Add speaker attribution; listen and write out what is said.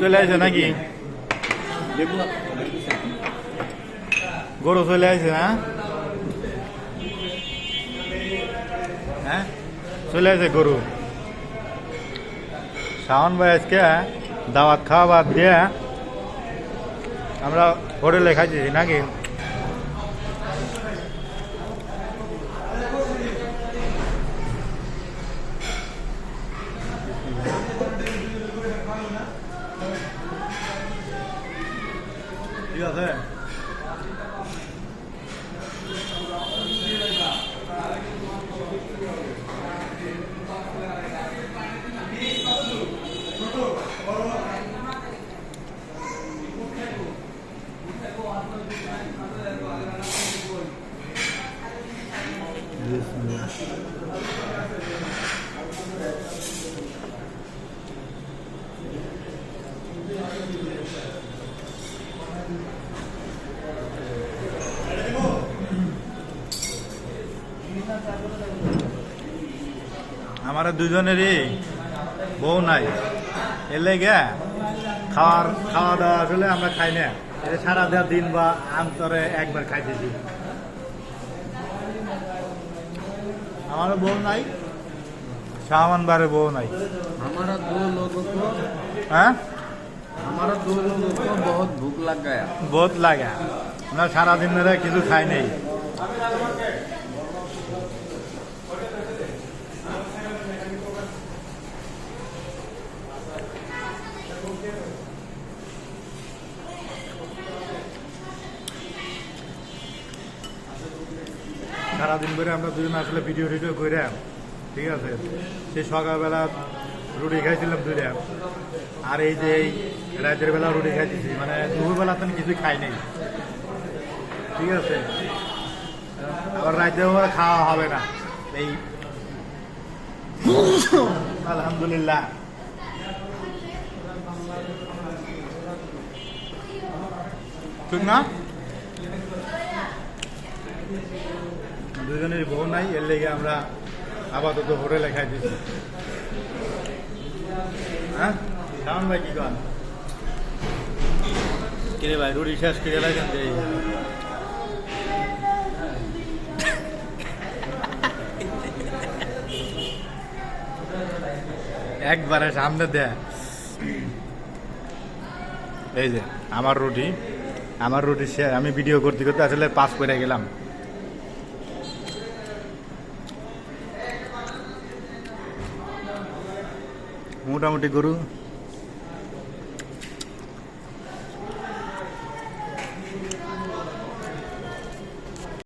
Speaker 1: চলে আসে নাকি? গরু চলে আসে না? হ্যাঁ? চলে আসে গরু। শাওন ভাই আজকে দাওয়াত খাওয়া বাদ দিয়ে আমরা হোটেলে খাইছি নাকি? いらっしゃい。ですね。আমার দুজনেরই বউ নাই। এর লেগে খাওয়ার খাওয়া দাওয়া আসলে আমরা খাই না। এটা সারা দেওয়ার দিন বা আন্তরে একবার খাইতেছি। আমার বউ নাই শাহমান বারে বউ নাই।
Speaker 2: আমার
Speaker 1: হ্যাঁ?
Speaker 2: আমার বহুত ভুক লাগা
Speaker 1: বহুত লাগা। আমরা সারাদিন ধরে কিছু খাই নেই। সারাদিন ধরে আমরা দুজন আসলে ভিডিও টিডিও করে ঠিক আছে? সেই সকালবেলা রুটি খাইছিলাম দুইটা। আর এই যে এই রাতের বেলা রুটি খাইতেছি মানে দুপুরবেলা তো কিছুই খাই নাই। ঠিক আছে? আবার রাতেও খাওয়া হবে না। এই আলহামদুলিল্লাহ। ঠিক না? দুজনের বউ নাই এর লেগে আমরা আপাতত হোটেলে খাইতেছি হ্যাঁ? শাওন ভাই কি কন? কিরে ভাই রুটি শেষ কিরে লাগেন যে একবারে সামনে দে। এই যে আমার রুটি আমার রুটি শেয়ার আমি ভিডিও করতে করতে আসলে পাস করে গেলাম। মোটামুটি গরু